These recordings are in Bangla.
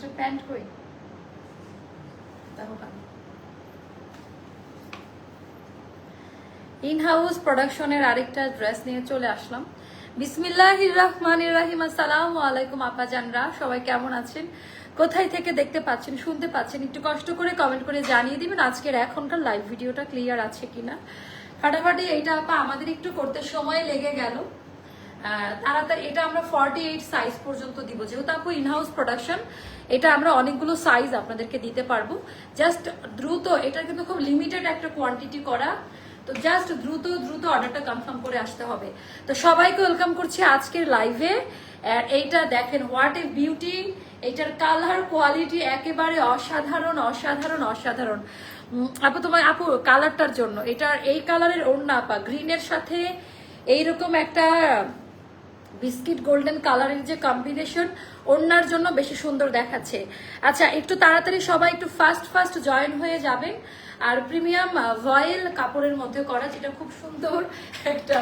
এটা প্যান্ট কই ইন হাউস প্রোডাকশনের আরেকটা ড্রেস নিয়ে চলে আসলাম। বিসমিল্লাহির রহমানির রাহিম, আসসালামু আলাইকুম আপাজানরা, সবাই কেমন আছেন? কোথায় থেকে দেখতে পাচ্ছেন, শুনতে পাচ্ছেন, একটু কষ্ট করে কমেন্ট করে জানিয়ে দিবেন আজকের এখনকার লাইভ ভিডিওটা ক্লিয়ার আছে কিনা। ফাটাফাটি এইটা আপা, আমাদের একটু করতে সময় লেগে গেল। তাড়াতাড়ি, এটা আমরা ফর্টি এইট সাইজ পর্যন্ত দিব। যেহেতু আপু ইনহাউস প্রোডাকশন এটা আমরা অনেকগুলো সাইজ আপনাদেরকে দিতে পারব। জাস্ট দ্রুত, এটা কিন্তু খুব লিমিটেড একটা কোয়ান্টিটি করা। তো জাস্ট দ্রুত দ্রুত অর্ডারটা কনফার্ম করে আসতে হবে। তো সবাইকে ওয়েলকাম করছি আজকের লাইভে এইটা দেখেন হোয়াট এ বিউটি এইটার কালার কোয়ালিটি একেবারে অসাধারণ অসাধারণ অসাধারণ। আপু, তোমার, আপু কালারটার জন্য। এটার, এই কালারের ওড়না, আপা গ্রিনের সাথে এইরকম একটা বিস্কিট গোল্ডেন কালারের যে কম্বিনেশন ওড়নার জন্য বেশি সুন্দর দেখাচ্ছে। আচ্ছা একটু তাড়াতাড়ি সবাই একটু ফাস্ট ফাস্ট জয়েন হয়ে যাবেন। আর প্রিমিয়াম ভয়েল কাপড়ের মধ্যে করা, যেটা খুব সুন্দর একটা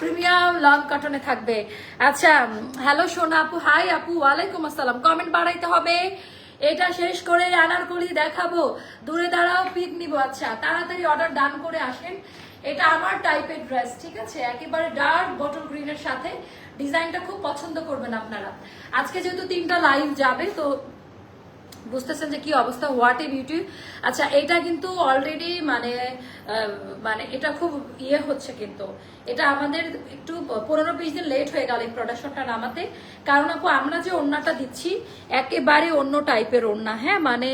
প্রিমিয়াম লং কটনে থাকবে। আচ্ছা হ্যালো সোনা আপু হাই আপু, ওয়ালাইকুম আসসালাম। কমেন্ট বাড়াইতে হবে। এটা শেষ করে আনারকলি দেখাবো। দূরে দাঁড়াও পিক নিব। আচ্ছা তাড়াতাড়ি অর্ডার ডান করে আসেন। এটা আমার টাইপের ড্রেস ঠিক আছে? একেবারে ডার্ক বটল গ্রিনের সাথে। ডিজাইনটা খুব পছন্দ করবেন আপনারা। আজকে যেহেতু তিনটা লাইভ যাবে তো বুঝতেছেন যে কি অবস্থা? হোয়াট এ বিউটি আচ্ছা এটা কিন্তু অলরেডি মানে মানে এটা খুব ইয়ে হচ্ছে কিন্তু। এটা আমাদের একটু পনেরো বিশ দিন লেট হয়ে গেল এই প্রোডাকশনটা নামাতে। কারণ আপু, আমরা যে ওড়নাটা দিচ্ছি, একেবারে অন্য টাইপের ওড়না হ্যাঁ? মানে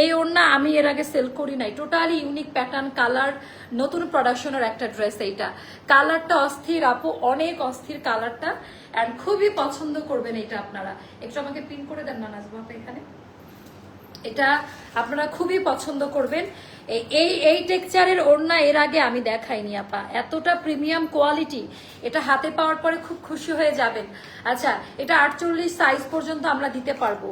এই ওড়না আমি এর আগে সেল করি নাই। টোটালি ইউনিক প্যাটার্ন কালার নতুন প্রোডাকশনের একটা ড্রেস এইটা। কালারটা অস্থির, আপু, অনেক অস্থির কালারটা অ্যান্ড খুবই পছন্দ করবেন এটা আপনারা। একটু আমাকে পিন করে দেন না, নাজমা এখানে? এটা আপনারা খুবই পছন্দ করবেন। এই এই টেক্সচারের ওড়না এর আগে আমি দেখাইনি, আপা। এতটা প্রিমিয়াম কোয়ালিটি, এটা হাতে পাওয়ার পরে খুব খুশি হয়ে যাবেন। আচ্ছা এটা আটচল্লিশ সাইজ পর্যন্ত আমরা দিতে পারব।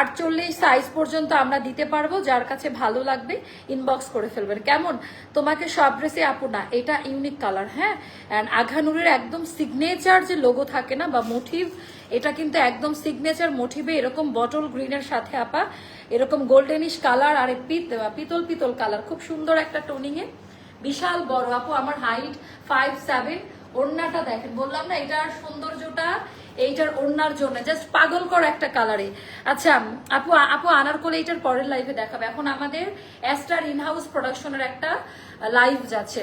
আটচল্লিশ সাইজ পর্যন্ত আমরা দিতে পারব, যার কাছে ভালো লাগবে ইনবক্স করে ফেলবেন। কেমন? তোমাকে সব ড্রেসে আপু না, এটা ইউনিক কালার হ্যাঁ? অ্যান্ড আঘানুরের একদম সিগনেচার যে লোগো থাকে না, বা মোটিভ এটা কিন্তু একদম সিগনেচার মোটিভে এরকম বটল গ্রিনের সাথে আপা, এরকম গোল্ডেনিশ কালার আর পিতল পিতল কালার খুব সুন্দর একটা টোনিং এ বিশাল বড়। আপু, আমার হাইট ফাইভ সেভেন ওড়নাটা দেখেন, বললাম না এটার সৌন্দর্যটা, এইটার ওড়নার জন্য। জাস্ট পাগল কর একটা কালারে আচ্ছা আপু আপু আনার করে এইটার পরের লাইভে দেখাবে। এখন আমাদের অ্যাস্টার ইনহাউস প্রোডাকশনের একটা লাইভ যাচ্ছে।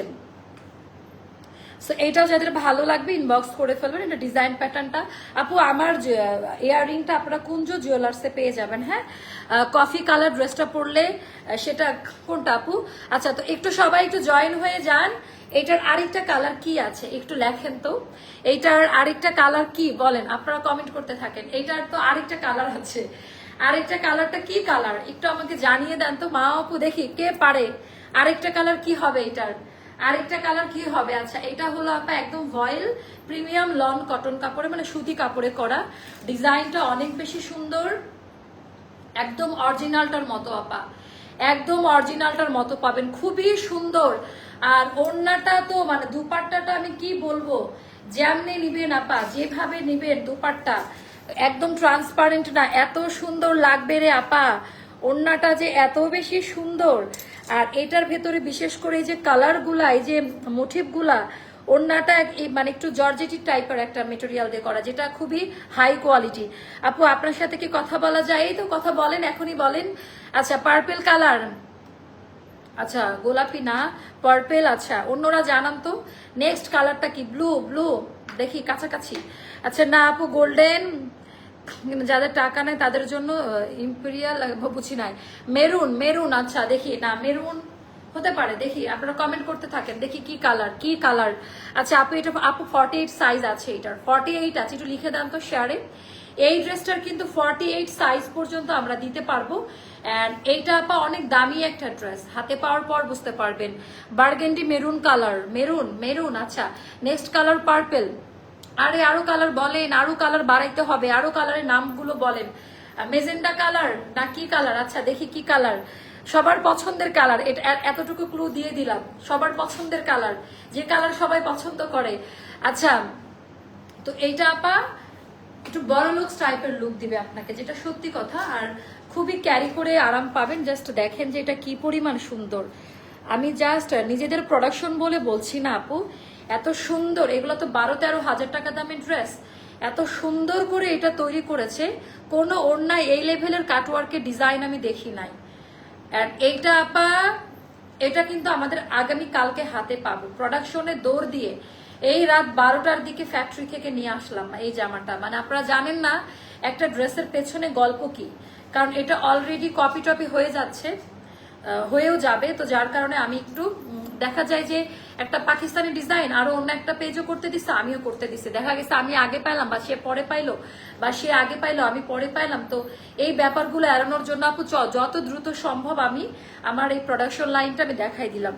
সো এইটাও যাদের ভালো লাগবে ইনবক্স করে ফেলবেন। এটা ডিজাইন প্যাটার্নটা আপু, আমার ইয়াররিংটা আপনারা কুঞ্জ জুয়েলার্সে পেয়ে যাবেন হ্যাঁ? কফি কালার ড্রেসটা পরলে সেটা কোনটা আপু? আচ্ছা তো একটু সবাই একটু জয়েন হয়ে যান। এইটার আরেকটা কালার কি আছে? একটু লেখেন তো। এইটার আরেকটা কালার কি? বলেন, আপনারা কমেন্ট করতে থাকেন। এইটার তো আরেকটা কালার আছে। আরেকটা কালারটা কি কালার একটু আমাকে জানিয়ে দেন তো। মা, আপু, দেখি, কে পারে? আরেকটা কালার কি হবে এটার? আরেকটা কালার কি হবে? আচ্ছা এটা হলো আপা একদম ভয়েল প্রিমিয়াম লন কটন কাপড়ে মানে সুতি কাপড়ে করা। ডিজাইনটা অনেক বেশি সুন্দর। একদম অরিজিনালটার মতো আপা। একদম অরিজিনালটার মতো পাবেন। খুবই সুন্দর। আর ওড়নাটা তো মানে দুপাট্টাটা আমি কি বলব? যেমনি নিবেন আপা, যেভাবে নিবেন দুপাট্টা, একদম ট্রান্সপারেন্ট না। এত সুন্দর লাগবে রে আপা। ওড়নাটা যে এত বেশি সুন্দর। আর এটার ভেতরে বিশেষ করে এই যে কালারগুলা এই যে মোটিভগুলা ওড়নাটা মানে একটু জর্জেটি টাইপের একটা মেটেরিয়াল দিয়ে করা, যেটা খুবই হাই কোয়ালিটি আপু, আপনার সাথে কি কথা বলা যায়? তো কথা বলেন, এখনই বলেন। আচ্ছা পার্পেল কালার আচ্ছা গোলাপি না পার্পেল আচ্ছা অন্যরা জানান তো। নেক্সট কালারটা কি? ব্লু ব্লু দেখি, কাছাকাছি। আচ্ছা না আপু গোল্ডেন যাদের টাকা নেই, তাদের জন্য ইম্পেরিয়াল বুঝি নাই। মেরুন মেরুন আচ্ছা দেখি। না মেরুন হতে পারে, দেখি। আপনারা কমেন্ট করতে থাকেন, দেখি কি কালার কি কালার আচ্ছা আপু, এটা, আপু ফর্টি এইট সাইজ আছে এটার। ফর্টি এইট আছে, একটু লিখে দেন তো শেয়ারে এই ড্রেসটার কিন্তু ফর্টি এইট সাইজ পর্যন্ত আমরা দিতে পারব। অ্যান্ড এইটা আপা অনেক দামি একটা ড্রেস হাতে পাওয়ার পর বুঝতে পারবেন। Burgundy maroon colour maroon maroon আচ্ছা। নেক্সট কালার পার্পেল আরে আরও কালার বলেন, আরও কালার বাড়াইতে হবে, আরও কালারের নামগুলো বলেন। মেজেন্ডা কালার না কি কালার আচ্ছা দেখি কি কালার সবার পছন্দের কালার এতটুকু ক্লু দিয়ে দিলাম। সবার পছন্দের কালার যে কালার সবাই পছন্দ করে। আচ্ছা তো এইটা আপা একটু বড় লুকস টাইপের লুক দিবে আপনাকে, যেটা সত্যি কথা। আর খুবই ক্যারি করে আরাম পাবেন জাস্ট দেখেন যে এটা কি পরিমাণ সুন্দর। আমি জাস্ট নিজেদের প্রোডাকশন বলে বলছি না আপু এত সুন্দর, এগুলো তো বারো তেরো হাজার টাকা দামের ড্রেস এত সুন্দর করে এটা তৈরি করেছে। কোনো অন্যায় এই লেভেলের কাটওয়ার্কের ডিজাইন আমি দেখি নাই। এইটা আপা, এটা কিন্তু আমাদের আগামী কালকে হাতে পাবো। প্রোডাকশনে দৌড় দিয়ে এই রাত বারোটার দিকে ফ্যাক্টরি থেকে নিয়ে আসলাম এই জামাটা। মানে আপনারা জানেন না, একটা ড্রেসের পেছনে গল্প কি? কারণ এটা অলরেডি কপি টপি হয়ে যাচ্ছে হয়েও যাবে। তো যার কারণে আমি একটু দেখা যায় যে একটা পাকিস্তানি ডিজাইন আরও অন্য একটা পেজও করতে দিচ্ছে আমিও করতে দিচ্ছে দেখা গেছে আমি আগে পাইলাম বা সে পরে পাইলো, বা সে আগে পাইলো, আমি পরে পাইলাম। তো এই ব্যাপারগুলো এড়ানোর জন্য আপু যত দ্রুত সম্ভব আমি আমার এই প্রোডাকশন লাইনটা আমি দেখাই দিলাম।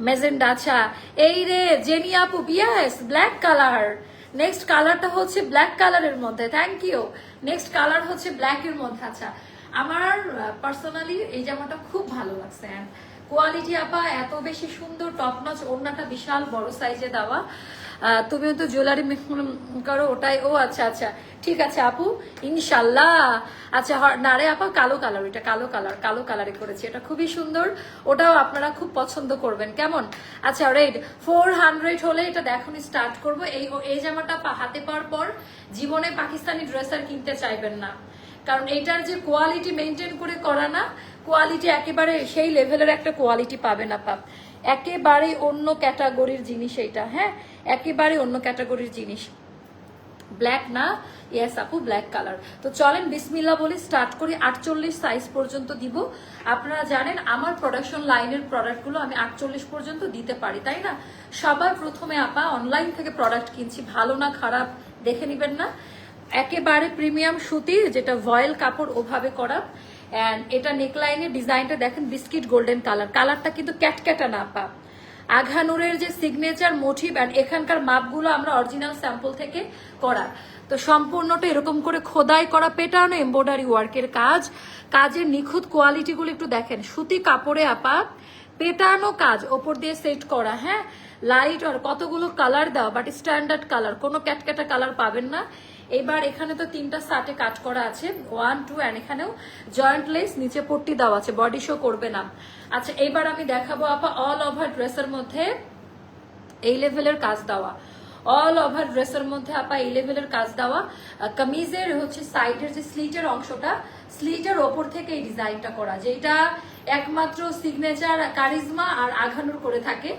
মেজেন্ডা আচ্ছা এই রে জেনি আপু বিয়াস ব্ল্যাক কালার নেক্সট কালারটা হচ্ছে ব্ল্যাক কালারের মধ্যে থ্যাংক ইউ নেক্সট কালার হচ্ছে ব্ল্যাক এর মধ্যে আচ্ছা। আমার পার্সোনালি এই জামাটা খুব ভালো লাগছে অ্যান্ড কোয়ালিটি আপা, এত বেশি সুন্দর টপ নচ ওড়নাটা বিশাল, বড় সাইজে দেওয়া। তুমিও তো জুয়েলারি করো, ওটাই, ও আচ্ছা আচ্ছা ঠিক আছে আপু, ইনশাল্লাহ। আচ্ছা না রে আপা, কালো কালার এটা কালো কালার কালো কালারে করেছি, এটা খুবই সুন্দর, ওটাও আপনারা খুব পছন্দ করবেন, কেমন? আচ্ছা রেড ফোর হান্ড্রেড হলে এটা দেখুন স্টার্ট করব, এই এই জামাটা হাতে পাওয়ার পর জীবনে পাকিস্তানি ড্রেসার কিনতে চাইবেন না। কারণ এটার যে কোয়ালিটি মেনটেন করে করা না কোয়ালিটি একেবারে সেই লেভেলের একটা কোয়ালিটি পাবে না পাপ একেবারে অন্য ক্যাটাগরির জিনিস এটা হ্যাঁ? একেবারে অন্য ক্যাটাগরির জিনিস। ব্ল্যাক না? ইয়েস আপু ব্ল্যাক কালার তো চলেন বিসমিল্লা বলে স্টার্ট করি। আটচল্লিশ সাইজ পর্যন্ত দিব। আপনারা জানেন, আমার প্রোডাকশন লাইনের প্রোডাক্টগুলো আমি আটচল্লিশ পর্যন্ত দিতে পারি, তাই না? সবার প্রথমে আপা অনলাইন থেকে প্রোডাক্ট কিনছি। ভালো না খারাপ দেখে নিবেন না। একেবারে প্রিমিয়াম সুতির যেটা ভয়েল কাপড় ওভাবে করা। অ্যান্ড এটা নেকলাইনের ডিজাইনটা দেখেন বিস্কিট গোল্ডেন কালার কালারটা কিন্তু ক্যাটক্যাটা না পা আঘানুরের যে সিগনেচার মোটিভ অ্যান্ড এখানকার মাপগুলো আমরা অরিজিনাল স্যাম্পল থেকে করা। তো সম্পূর্ণটা এরকম করে খোদাই করা পেটানো এমব্রয়ডারি ওয়ার্কের কাজ। কাজের নিখুঁত কোয়ালিটিগুলো একটু দেখেন। সুতি কাপড়ে আপা পেটানো কাজ, ওপর দিয়ে সেট করা হ্যাঁ? লাইট আর কতগুলো কালার দেওয়া বাট স্ট্যান্ডার্ড কালার কোনো ক্যাটক্যাটা কালার পাবেন না। এবার এখানে তো তিনটা সাটে কাট করা আছে। ওয়ান টু অ্যান্ড এখানেও জয়েন্ট লেস নিচে পট্টি দেওয়া আছে বডি শো করবে না। আচ্ছা এবার আমি দেখাবো আপা অল ওভার ড্রেসের মধ্যে এই লেভেলের কাজ দেওয়া। অল ওভার ড্রেসের মধ্যে আপা, এই লেভেলের কাজ দেওয়া। কামিজের হচ্ছে সাইডের যে স্লিটের অংশটা স্লিটের ওপর থেকে এই ডিজাইনটা করা, যেটা একমাত্র সিগনেচার কারিজমা আর আঘানুর করে থাকে।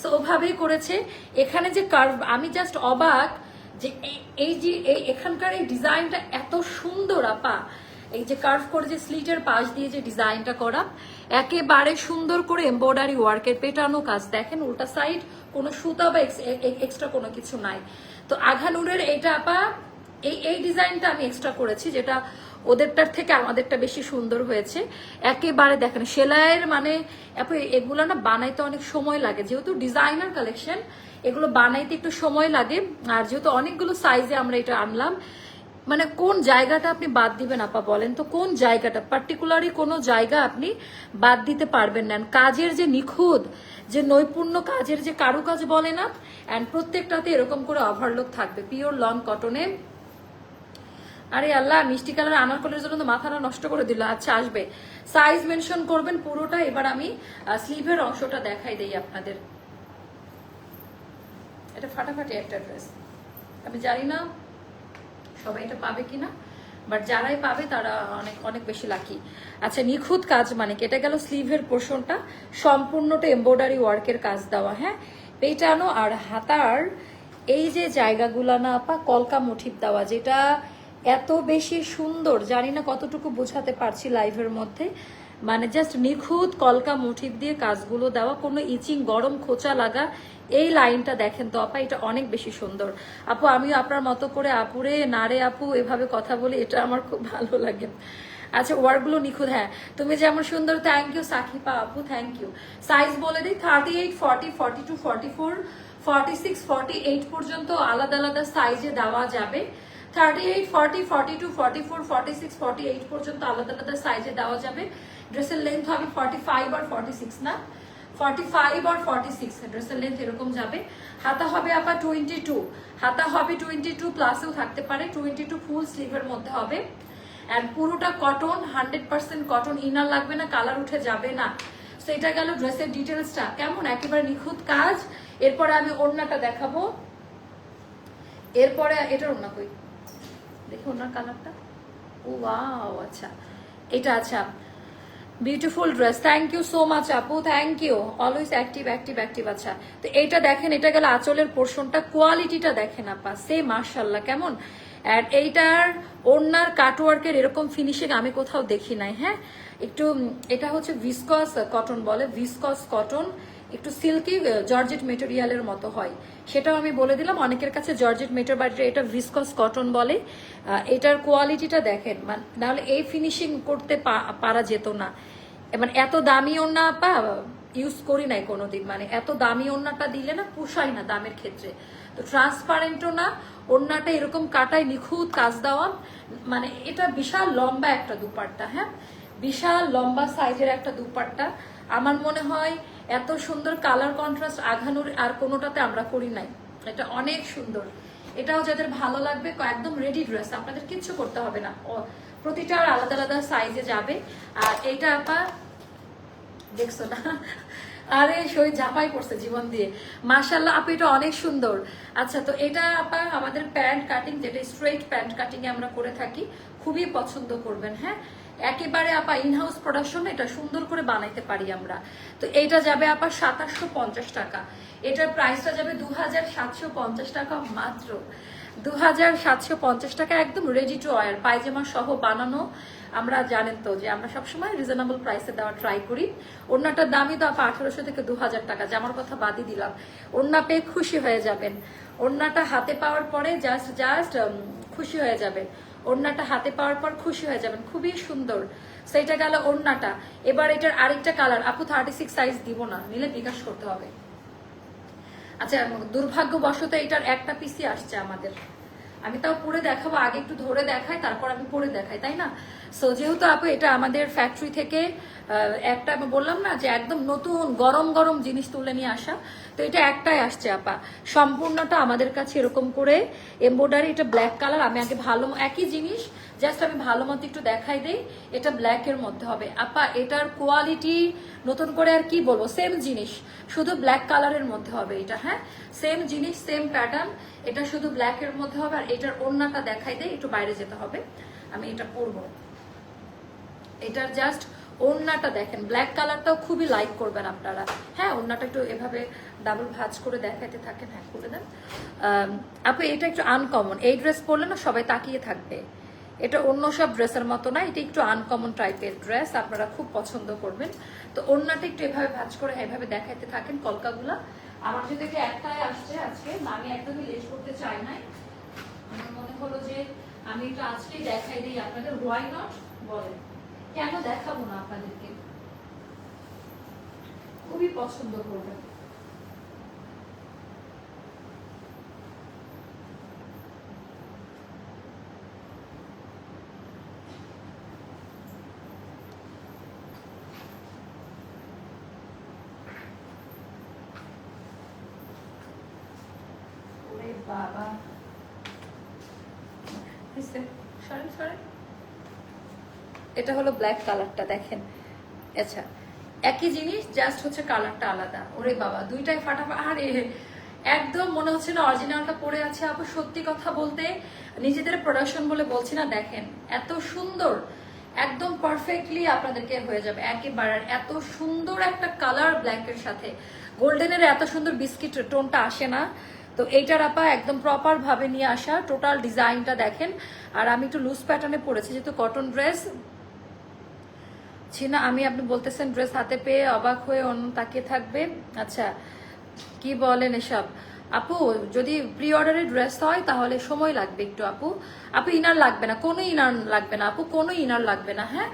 সো ওভাবেই করেছে। এখানে যে কার্ভ আমি জাস্ট অবাক যে এই- যে, এই এখানকার এই ডিজাইনটা এত সুন্দর, আপা। এই যে কার্ভ করে যে স্লিটের পাশ দিয়ে যে ডিজাইনটা করা, একেবারে সুন্দর করে এমব্রয়ডারি ওয়ার্কের পেটানো কাজ। দেখেন, উল্টা সাইড কোনো সুতা বা এক্সট্রা কোনো কিছু নাই। তো আঘানুরের এটা, আপা এই এই ডিজাইনটা আমি এক্সট্রা করেছি, যেটা ওদেরটার থেকে আমাদেরটা বেশি সুন্দর হয়েছে। একেবারে দেখেন, সেলাইয়ের মানে এগুলো না বানাইতে অনেক সময় লাগে। যেহেতু ডিজাইনার কালেকশন এগুলো বানাইতে একটু সময় লাগে। আর যেহেতু অনেকগুলো সাইজে আমরা এটা আনলাম মানে কোন জায়গাটা আপনি বাদ দিবেন আপা বলেন তো, কোন জায়গাটা? পার্টিকুলারই কোনো জায়গা আপনি বাদ দিতে পারবেন না। কাজের যে নিখুঁত, যে নৈপুণ্য কাজের যে কারুকাজ বলে না অ্যান্ড প্রত্যেকটাতে এরকম করে ওভারলোক থাকবে। পিওর লং কটনে আরে আল্লাহ, মিষ্টি কালার আনারকলের জন্য তো মাথাটা নষ্ট করে দিল। আচ্ছা আসবে। সাইজ মেনশন করবেন পুরোটা, এবার আমি স্লিভের অংশটা দেখাই দেই আপনাদের। এটা ফাটাফাটি একটা ড্রেস আমি জানি না সবাই এটা পাবে কিনা বাট যারাই পাবে তারা অনেক অনেক বেশি লাকি আচ্ছা নিখুঁত কাজ মানে কি? এটা গেল স্লিভের পোর্শনটা। সম্পূর্ণটা এমব্রয়ডারি ওয়ার্কের কাজ দেওয়া হ্যাঁ? পেটানো আর হাতার এই যে জায়গাগুলা না আপা, কলকা মোটিভ দেওয়া, যেটা এত বেশি সুন্দর, জানি না কতটুকু বোঝাতে পারছি লাইভের মধ্যে। মানে জাস্ট নিখুঁত কলকা মোটিভ দিয়ে কাজগুলো দেওয়া, কোনো ইচিং, গরম খোঁচা লাগা, এই লাইনটা দেখেন তো আপা, এটা অনেক বেশি সুন্দর। আপু, আমিও আপনার মতো করে আপুরে, নারে আপু, এভাবে কথা বলি, এটা আমার খুব ভালো লাগে। আচ্ছা ওয়ার্কগুলো নিখুঁত হ্যাঁ। তুমি যেমন সুন্দর থ্যাংক ইউ সাকিপা আপু থ্যাংক ইউ সাইজ বলে দিই thirty eight forty forty two forty four forty six forty eight পর্যন্ত আলাদা আলাদা সাইজে দেওয়া যাবে। Thirty eight forty forty two forty four forty six forty eight পর্যন্ত আলাদা আলাদা সাইজে দেওয়া যাবে। ড্রেসের লেন্থ হবে ফর্টি ফাইভ আর ফর্টি সিক্স না? ফর্টি ফাইভ আর ফর্টি সিক্স ড্রেসের লেন্থ এরকম যাবে। হাতা হবে আবার টোয়েন্টি টু হাতা হবে টোয়েন্টি টু প্লাসেও থাকতে পারে। টোয়েন্টি টু ফুল স্লিভের মধ্যে হবে। অ্যান্ড পুরোটা cotton hundred percent cotton inner লাগবে না কালার উঠে যাবে না। তো এটা গেল ড্রেসের ডিটেলসটা কেমন? একেবারে নিখুঁত কাজ। এরপরে আমি ওড়নাটা দেখাবো। এরপরে এটার ওড়না কই? দেখি ওনার কালারটা? ও, ওয়াও আচ্ছা। এটা আচ্ছা। Beautiful dress thank you so much আপু। Thank you always active active active আচ্ছা। তো এইটা দেখেন, এটা গেল আঁচলের পোর্শনটা কোয়ালিটিটা দেখেন, আপা। সে মার্শাল্লাহ কেমন? অ্যান্ড এইটার ওড়নার কাটওয়ার্কের এরকম ফিনিশিং আমি কোথাও দেখি নাই হ্যাঁ? একটু এটা হচ্ছে ভিসকস কটন বলে। ভিসকস কটন একটু সিল্কি জর্জেট মেটেরিয়ালের মতো হয়। সেটাও আমি বলে দিলাম, অনেকের কাছে জর্জেট মেটের বাড়িতে এটা ভিসকস কটন বলে। এটার কোয়ালিটিটা দেখেন মানে নাহলে এই ফিনিশিং করতে পারা যেত না। মানে এত দামি ওড়না পা ইউজ করি নাই কোনোদিন। মানে এত দামি ওড়নাটা দিলে না পোষায় না দামের ক্ষেত্রে। তো ট্রান্সপারেন্টও না, ওড়নাটা এরকম কাটায় নিখুঁত কাজ দেওয়া মানে এটা বিশাল লম্বা একটা দুপাট্টা হ্যাঁ? বিশাল, লম্বা সাইজের একটা দুপাট্টা। আমার মনে হয় এত সুন্দর কালার কন্ট্রাস্ট আঘানোর আর কোনোটাতে আমরা করি নাই। এটা অনেক সুন্দর। এটাও যাদের ভালো লাগবে একদম রেডি ড্রেস আপনাদের কিচ্ছু করতে হবে না। প্রতিটার আলাদা আলাদা সাইজে যাবে। আর এইটা আপা, দেখছ না? আরে, শহীদ ঝাপাই করছে জীবন দিয়ে। মাশাল্লাহ আপু, এটা অনেক সুন্দর। আচ্ছা তো এটা আপা, আমাদের প্যান্ট কাটিং যেটা স্ট্রেট প্যান্ট কাটিং এ আমরা করে থাকি, খুবই পছন্দ করবেন হ্যাঁ? একেবারে আপা ইনহাউস প্রোডাকশন এটা সুন্দর করে বানাইতে পারি আমরা। তো এইটা যাবে আপা সাতাশশো পঞ্চাশ টাকা। এটার প্রাইসটা যাবে দু হাজার সাতশো পঞ্চাশ টাকা মাত্র। দু হাজার সাতশো পঞ্চাশ টাকা একদম রেডি টু ওয়ার পায়জামা সহ বানানো। আমরা জানেন তো যে আমরা সবসময় রিজনেবল প্রাইসে দেওয়া ট্রাই করি। ওড়নাটার দামই তো আপা আঠারোশো থেকে দু হাজার টাকা জামার কথা বাদই দিলাম। ওড়না পেয়ে খুশি হয়ে যাবেন। ওড়নাটা হাতে পাওয়ার পরে জাস্ট জাস্ট খুশি হয়ে যাবেন। ওড়নাটা হাতে পাওয়ার পর খুশি হয়ে যাবেন। খুবই সুন্দর। সেইটা গেল ওড়নাটা। এবার এটার আরেকটা কালার আপু থার্টি সিক্স সাইজ দিব না। নিলে বিকাশ করতে হবে। আচ্ছা দুর্ভাগ্যবশত এটার একটা পিসি আসছে আমাদের। আমি তাও পরে দেখাবো। আগে একটু ধরে দেখাই, তারপর আমি পরে দেখাই, তাই না? সো যেহেতু আপু, এটা আমাদের ফ্যাক্টরি থেকে একটা আমি বললাম না যে একদম নতুন গরম গরম জিনিস তুলে নিয়ে আসা। তো এটা একটাই আসছে, আপা। সম্পূর্ণটা আমাদের কাছে এরকম করে এমব্রয়ডারি এটা ব্ল্যাক কালার আমি আগে ভালো একই জিনিস জাস্ট আমি ভালো মতো একটু দেখাই দেই। এটা ব্ল্যাক এর মধ্যে হবে। আপা, এটার কোয়ালিটি নতুন করে আর কি বলব? সেম জিনিস, শুধু ব্ল্যাক কালারের মধ্যে হবে এটা হ্যাঁ? সেম জিনিস সেম প্যাটার্ন এটা শুধু ব্ল্যাক এর মধ্যে হবে আর এটার ওড়নাটা দেখাই দেই, একটু বাইরে যেতে হবে। আমি এটা পরবো। এটার জাস্ট ওড়নাটা দেখেন ব্ল্যাক কালারটাও খুবই লাইক করবেন আপনারা। হ্যাঁ ওড়নাটা একটু এভাবে ডাবল ভাঁজ করে দেখাইতে থাকেন হ্যাঁ করে দেন। আপু, এটা একটু আনকমন এই ড্রেস পরলে না সবাই তাকিয়ে থাকবে। এটা অন্য সব ড্রেসের মতো না, এটা একটু আনকমন টাইপের ড্রেস আপনারা খুব পছন্দ করবেন। তো ওড়নাটা একটু এভাবে ভাঁজ করে এভাবে দেখাইতে থাকেন কলকাগুলা। আমার যদি একটাই আসছে আজকে আমি একদমই লেট করতে চাই নাই। আমার মনে হলো যে আমি এটা আজকেই দেখাই দিই আপনাদের হোয়াই নট বলেন। কেন দেখাবো না আপনাদেরকে? খুবই পছন্দ করবেন ওরে বাবা। এটা হলো ব্ল্যাক কালারটা দেখেন। আচ্ছা একই জিনিস জাস্ট হচ্ছে কালারটা আলাদা। ওরে বাবা, দুইটাই ফাটাফা আরে, একদম মনে হচ্ছে না অরিজিনালটা পড়ে আছে আপু, সত্যি কথা বলতে। নিজেদের প্রোডাকশন বলে বলছি না, দেখেন, এত সুন্দর, একদম পারফেক্টলি আপনাদেরকে হয়ে যাবে। একেবারে এত সুন্দর একটা কালার ব্ল্যাকের সাথে। গোল্ডেনের এত সুন্দর বিস্কিট টোনটা আসে না। তো এইটার আপা একদম প্রপার ভাবে নিয়ে আসা টোটাল ডিজাইনটা দেখেন। আর আমি একটু লুজ প্যাটার্নে পড়েছি, যেহেতু কটন ড্রেস ছি না। আমি, আপনি বলতেছেন ড্রেস হাতে পেয়ে অবাক হয়ে অন্য তাকিয়ে থাকবে। আচ্ছা কি বলেন এসব? আপু, যদি প্রি অর্ডারের ড্রেস হয়, তাহলে সময় লাগবে একটু, আপু। আপু ইনার লাগবে না, কোনো ইনার লাগবে না, আপু, কোনো ইনার লাগবে না হ্যাঁ?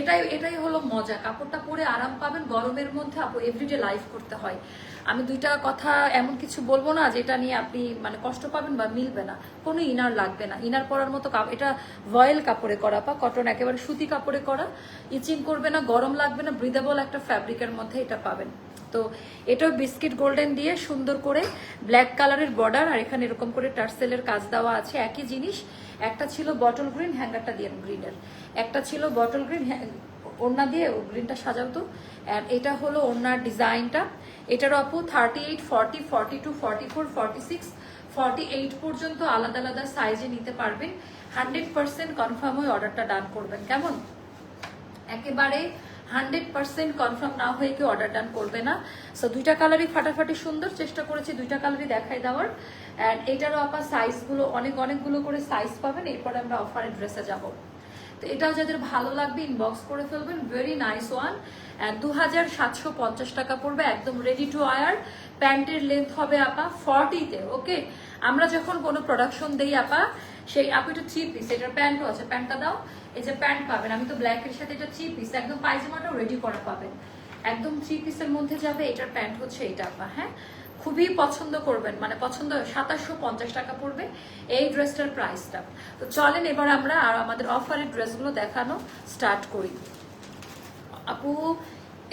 এটাই এটাই হলো মজা। কাপড়টা পরে আরাম পাবেন, গরমের মধ্যে আপু এভরিডে লাইফ করতে হয়। আমি দুইটা কথা এমন কিছু বলব না যেটা নিয়ে আপনি মানে কষ্ট পাবেন বা মিলবে না। কোনো ইনার লাগবে না। ইনার পরার মতো এটা ভয়েল কাপড়ে করা বা কটন একেবারে সুতি কাপড়ে করা। ইচিং করবে না, গরম লাগবে না ব্রিদেবল একটা ফ্যাব্রিকের মধ্যে এটা পাবেন। তো এটাও বিস্কিট গোল্ডেন দিয়ে সুন্দর করে ব্ল্যাক কালারের বর্ডার আর এখানে এরকম করে টার্সেলের কাজ দেওয়া আছে। একই জিনিস একটা ছিল বটল গ্রিন হ্যাঙ্গারটা দিয়ে গ্রিনের একটা ছিল বটল গ্রিন ওড়না দিয়ে গ্রিনটা সাজাতো। অ্যান্ড এটা হলো ওড়নার ডিজাইনটা এটার আপু thirty eight forty forty two forty four forty six forty eight পর্যন্ত আলাদা আলাদা সাইজে নিতে পারবেন। হান্ড্রেড পার্সেন্ট কনফার্ম হয়ে অর্ডারটা ডান করবেন। কেমন? একেবারে হান্ড্রেড পার্সেন্ট কনফার্ম না হয়ে কেউ অর্ডার ডান করবে না। সো দুইটা কালারই ফাটাফাটি সুন্দর, চেষ্টা করেছি দুইটা কালারই দেখাই দেওয়ার। অ্যান্ড এটারও আবার সাইজগুলো অনেক অনেকগুলো করে সাইজ পাবেন, এরপরে আমরা অফারের ড্রেসে যাব। তো এটাও যাদের ভালো লাগবে ইনবক্স করে ফেলবেন ভেরি নাইস ওয়ান দু হাজার সাতশো পঞ্চাশ টাকা পড়বে, একদম রেডি টু আয়ার প্যান্টের লেন্থ হবে আপা ফর্টিতে ওকে আমরা যখন কোনো প্রোডাকশন দেই আপা, সেই আপু, এটা থ্রি পিস এটার প্যান্টও আছে, প্যান্টটা দাও। এই যে প্যান্ট পাবেন, আমি তো ব্ল্যাকের সাথে এটা থ্রি পিস একদম পায়জামাটাও রেডি করা পাবেন। একদম থ্রি পিসের মধ্যে যাবে, এটার প্যান্ট হচ্ছে এটা আপা হ্যাঁ? খুবই পছন্দ করবেন মানে পছন্দ, সাতাশশো পঞ্চাশ টাকা পড়বে এই ড্রেসটার প্রাইসটা তো চলেন এবার আমরা আর আমাদের অফারের ড্রেসগুলো দেখানো স্টার্ট করি। আপু,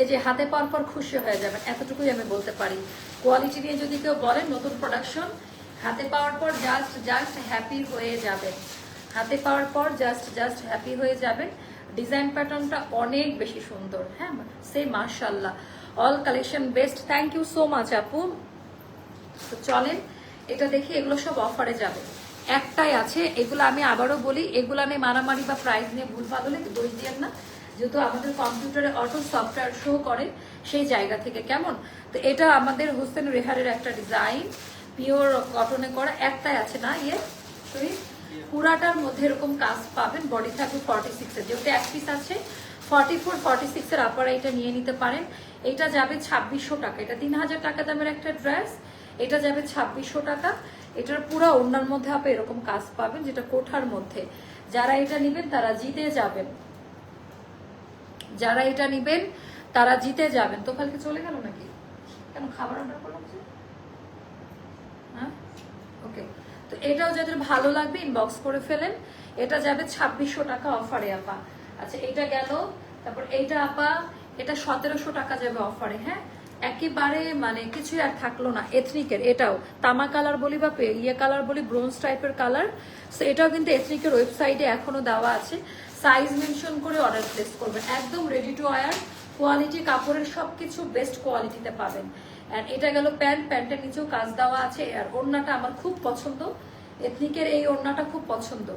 এই যে হাতে পাওয়ার পর খুশি হয়ে যাবেন, এতটুকুই আমি বলতে পারি। কোয়ালিটি নিয়ে যদি কেউ বলেন নতুন প্রোডাকশন হাতে পাওয়ার পর জাস্ট জাস্ট হ্যাপি হয়ে যাবেন। হাতে পাওয়ার পর জাস্ট জাস্ট হ্যাপি হয়ে যাবেন। ডিজাইন প্যাটার্নটা অনেক বেশি সুন্দর হ্যাঁ? সে মার্শাল্লাহ all collection best thank you so much আপু। তো চলেন, এটা দেখি এগুলো সব অফারে যাবে। একটাই আছে, এগুলো আমি আবারও বলি, এগুলো নিয়ে মারামারি বা প্রাইস নিয়ে ভুল ভালো দোষ দিয়েন না। যেহেতু আমাদের কম্পিউটারে অটো সফটওয়্যার শো করে সেই জায়গা থেকে, কেমন? তো এটা আমাদের হোসেন রেহারের একটা ডিজাইন পিওর কটনে করা। একটাই আছে না ইয়ে? সরি পুরাটার মধ্যে এরকম কাজ পাবেন। বডি থাকবে ফর্টি সিক্সের যেহেতু এক পিস আছে ফর্টি ফোর ফর্টি সিক্সের আপনারা এটা নিয়ে নিতে পারেন। এটা যাবে ছাব্বিশশো টাকা। এটা তিন হাজার টাকা দামের একটা ড্রেস এটা যাবে ছাব্বিশশো টাকা। এটার পুরো ওড়নার মধ্যে আপনি এরকম কাজ পাবেন, যেটা কোঠার মধ্যে। যারা এটা নেবেন, তারা জিতে যাবেন। যারা এটা নেবেন, তারা জিতে যাবেন। তো কালকে চলে গেল নাকি? কেন, খাবার অর্ডার করলাম হ্যাঁ? ওকে তো এটাও যাদের ভালো লাগবে ইনবক্স করে ফেলেন। এটা যাবে ছাব্বিশশো টাকা অফারে আপা। আচ্ছা এটা গেল। তারপর এইটা, আপা, এটা সতেরোশো টাকা যাবে অফারে হ্যাঁ? একেবারে মানে কিছুই আর থাকল না এথনিকের এটাও। তামা কালার বলি বা ইয়ে কালার বলি ব্রোঞ্জ টাইপের কালার সো এটাও কিন্তু এথনিকের ওয়েবসাইটে এখনও দেওয়া আছে। সাইজ মেনশন করে অর্ডার প্লেস করবেন। একদম রেডি টু আয়ার কোয়ালিটি কাপড়ের সবকিছু বেস্ট কোয়ালিটিতে পাবেন। আর এটা গেল প্যান্ট, প্যান্টের নিচেও কাজ দেওয়া আছে। আর ওড়নাটা আমার খুব পছন্দ। এথনিকের এই ওড়নাটা খুব পছন্দ।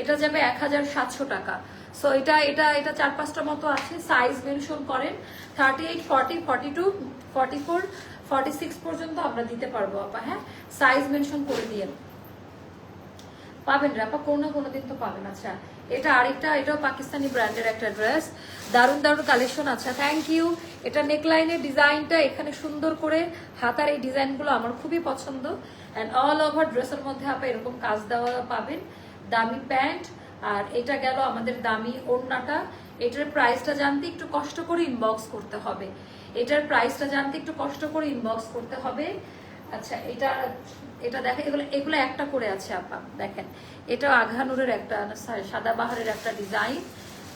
এটা যাবে এক হাজার সাতশো টাকা। সো এটা এটা এটা চার পাঁচটা মতো আছে। সাইজ মেনশন করেন। Thirty eight forty forty two forty four forty six পর্যন্ত আমরা দিতে পারব, আপা হ্যাঁ? সাইজ মেনশন করে দিয়ে পাবেন রাপা কোনো না কোনো দিন তো পাবেন। আচ্ছা এটা আরেকটা, এটাও পাকিস্তানি ব্র্যান্ডের একটা ড্রেস দারুণ দারুণ কালেকশন আছে। থ্যাংক ইউ এটা নেকলাইনের ডিজাইনটা এখানে সুন্দর করে হাতার এই ডিজাইনগুলো আমার খুবই পছন্দ। অ্যান্ড অল ওভার ড্রেসের মধ্যে আপনি এরকম কাজ দেওয়া পাবেন। দামি প্যান্ট। আর এটা গেল আমাদের দামি ওড়নাটা। এটার প্রাইসটা জানতে একটু কষ্ট করে ইনবক্স করতে হবে। এটার প্রাইসটা জানতে একটু কষ্ট করে ইনবক্স করতে হবে। আচ্ছা এটা এটা দেখেন, এগুলো এগুলো একটা করে আছে, আপা, দেখেন। এটা আঘানুরের একটা সাদা বাহারের একটা ডিজাইন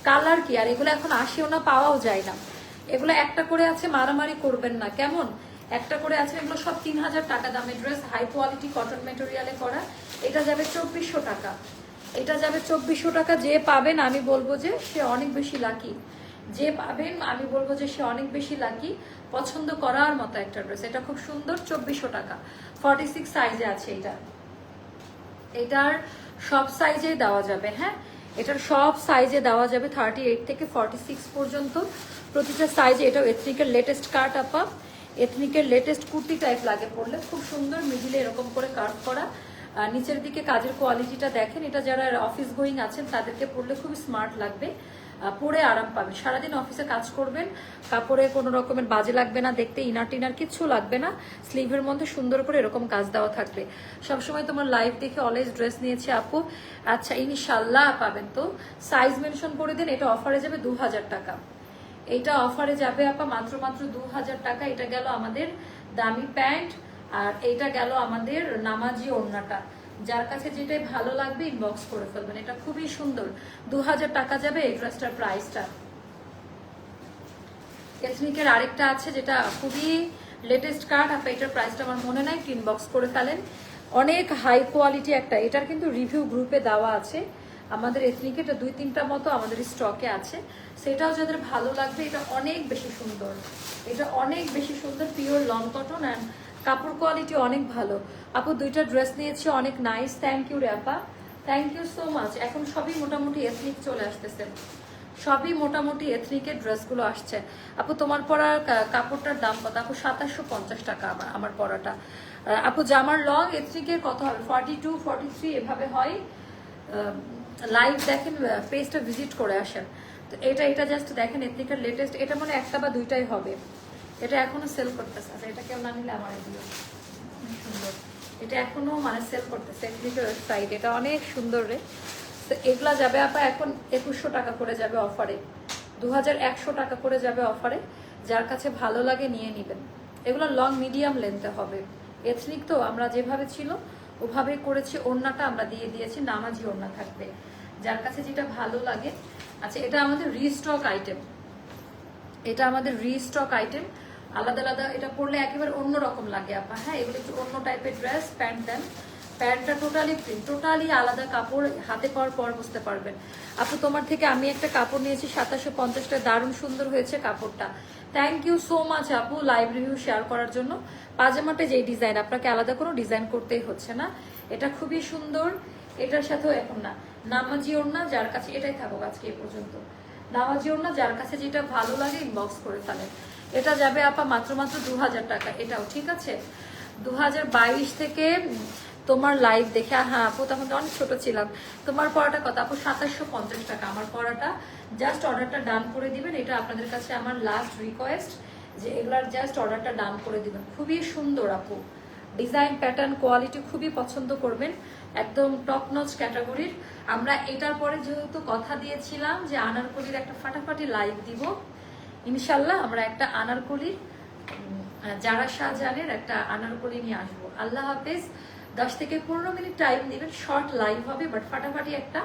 কালার কি? আর এগুলো এখন আসেও না, পাওয়াও যায় না। এগুলো একটা করে আছে, মারামারি করবেন না। কেমন? একটা করে আছে, এগুলো সব তিন হাজার টাকা দামের ড্রেস হাই কোয়ালিটি কটন মেটেরিয়ালে করা। এটা যাবে চব্বিশশো টাকা। এটা যাবে চব্বিশশো টাকা, যে পাবেন আমি বলব যে সে অনেক বেশি লাকি যে পাবেন আমি বলব যে সে অনেক বেশি লাকি পছন্দ করার মতো একটা ড্রেস এটা খুব সুন্দর, চব্বিশশো টাকা। ফর্টি সিক্স সাইজে আছে এটা। এটার সব সাইজে দেওয়া যাবে হ্যাঁ? এটার সব সাইজে দেওয়া যাবে থার্টি এইট থেকে ফর্টি সিক্স পর্যন্ত। প্রতিটা সাইজে এটাও এথনিকের লেটেস্ট কাট আপা এথনিকের লেটেস্ট কুর্তি টাইপ লাগে পরলে। খুব সুন্দর মিডিলে এরকম করে কাট করা। নিচের দিকে কাজের কোয়ালিটিটা দেখেন। এটা যারা অফিস গোয়িং আছেন, তাদেরকে পরলে খুবই স্মার্ট লাগবে। পরে আরাম পাবেন। সারাদিন অফিসে কাজ করবেন, কাপড়ে কোনো রকমের বাজে লাগবে না, দেখতে ইনার টিনার কিচ্ছু লাগবে না, স্লিভের মধ্যে সুন্দর করে এরকম কাজ দেওয়া থাকবে। সবসময় তোমার লাইভ দেখে অলওয়েজ ড্রেস নিয়েছে আপু। আচ্ছা ইনশাল্লাহ পাবেন তো। সাইজ মেনশন করে দিন, এটা অফারে যাবে দু হাজার টাকা। এটা অফারে যাবে আপা মাত্র মাত্র দু হাজার টাকা। এটা গেল আমাদের দামি প্যান্ট আর এইটা গেল আমাদের নামাজি ওড়নাটা। যার কাছে যেটাই ভালো লাগবে ইনবক্স করে ফেলবেন। এটা খুবই সুন্দর। দু হাজার টাকা যাবে এই ড্রেসটার প্রাইসটা এথনিকের আরেকটা আছে যেটা খুবই লেটেস্ট কার্ড আপনি এটার প্রাইসটা আমার মনে নাই টিন বক্স করে ফেলেন। অনেক হাই কোয়ালিটি একটা, এটার কিন্তু রিভিউ গ্রুপে দেওয়া আছে। আমাদের এথনিক এটা দুই তিনটা মতো আমাদের স্টকে আছে। সেটাও যাদের ভালো লাগবে, এটা অনেক বেশি সুন্দর। এটা অনেক বেশি সুন্দর পিওর লং কটন অ্যান্ড কাপড় কোয়ালিটি অনেক ভালো। আপু, দুইটা ড্রেস নিয়েছি, অনেক নাইস থ্যাংক ইউ রে আপা থ্যাংক ইউ সো মাচ এখন সবই মোটামুটি এথনিক চলে আসতেছে। সবই মোটামুটি এথনিকের ড্রেসগুলো আসছে। আপু, তোমার পরার কাপড়টার দাম কত? আপু, সাতাশশো পঞ্চাশ টাকা আমার আমার পরাটা। আপু, জামার লং এথনিকের কত হবে? ফর্টি টু ফর্টি থ্রি এভাবে হয়। লাইভ দেখেন পেজটা ভিজিট করে আসেন। তো এটা এটা জাস্ট দেখেন এথনিকের লেটেস্ট এটা মানে একটা বা দুইটাই হবে। এটা এখনও সেল করতেছে। আচ্ছা এটা কেউ না নিলে আমার দিও। সুন্দর। এটা এখনও মানে সেল করতেছে। এথনিকের সাইড এটা অনেক সুন্দর রে। তো এগুলা যাবে আপা এখন একুশশো টাকা করে যাবে অফারে দু টাকা করে যাবে অফারে যার কাছে ভালো লাগে নিয়ে নেবেন। এগুলো লং মিডিয়াম লেন্থে হবে। এথনিক তো আমরা যেভাবে ছিল, ওভাবে করেছি, ওড়নাটা আমরা দিয়ে দিয়েছি, নামাজি ওড়না থাকবে। যার কাছে যেটা ভালো লাগে। আচ্ছা এটা আমাদের রিস্টক আইটেম এটা আমাদের রিস্টক আইটেম আলাদা আলাদা, এটা পরলে একেবারে অন্য রকম লাগে আপা। হ্যাঁ এগুলো একটু অন্য টাইপের ড্রেস প্যান্ট দেন প্যান্টটা টোটালি প্রিন্ট টোটালি আলাদা কাপড় হাতে পাওয়ার পর বুঝতে পারবেন। আপু, তোমার থেকে আমি একটা কাপড় নিয়েছি সাতাশশো পঞ্চাশটা দারুণ সুন্দর হয়েছে কাপড়টা। থ্যাংক ইউ সো মাচ আপু লাইভ রিভিউ শেয়ার করার জন্য। পাজামাটে যেই ডিজাইন আপনাকে আলাদা কোনো ডিজাইন করতেই হচ্ছে না। এটা খুবই সুন্দর, এটার সাথেও এখন না, নামাজি ওড়না যার কাছে, এটাই থাকুক আজকে এ পর্যন্ত। নামাজি ওড়না যার কাছে যেটা ভালো লাগে ইনবক্স করে ফেলেন। এটা যাবে আপা মাত্র মাত্র দু হাজার টাকা। এটাও, ঠিক আছে? দু হাজার বাইশ থেকে তোমার লাইভ দেখে হ্যাঁ আপু, তখন অনেক ছোট ছিলাম। তোমার পড়াটা কত? আপু, সাতাশশো পঞ্চাশ টাকা। আমার পড়াটা জাস্ট অর্ডারটা ডান করে দিবেন। এটা আপনাদের কাছে আমার লাস্ট রিকোয়েস্ট যে এগুলার জাস্ট অর্ডারটা ডান করে দিবেন। খুবই সুন্দর আপু। ডিজাইন প্যাটার্ন কোয়ালিটি খুবই পছন্দ করবেন। একদম টপ নচ ক্যাটাগরির আমরা এটার পরে যেহেতু কথা দিয়েছিলাম যে আনারকলির একটা ফাটাফাটি লাইভ দিব। ইনশাল্লাহ আমরা একটা আনারকলির যারা শাহজাহানের একটা আনারকলি নিয়ে আসব। আল্লাহ হাফেজ, দশ থেকে পনেরো মিনিট টাইম দিবেন শর্ট লাইভ হবে বাট ফাটাফাটি একটা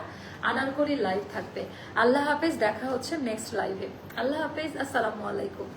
আনারকলি লাইভ থাকবে। আল্লাহ হাফেজ, দেখা হচ্ছে নেক্সট লাইভে আল্লাহ হাফেজ, আসসালামু আলাইকুম।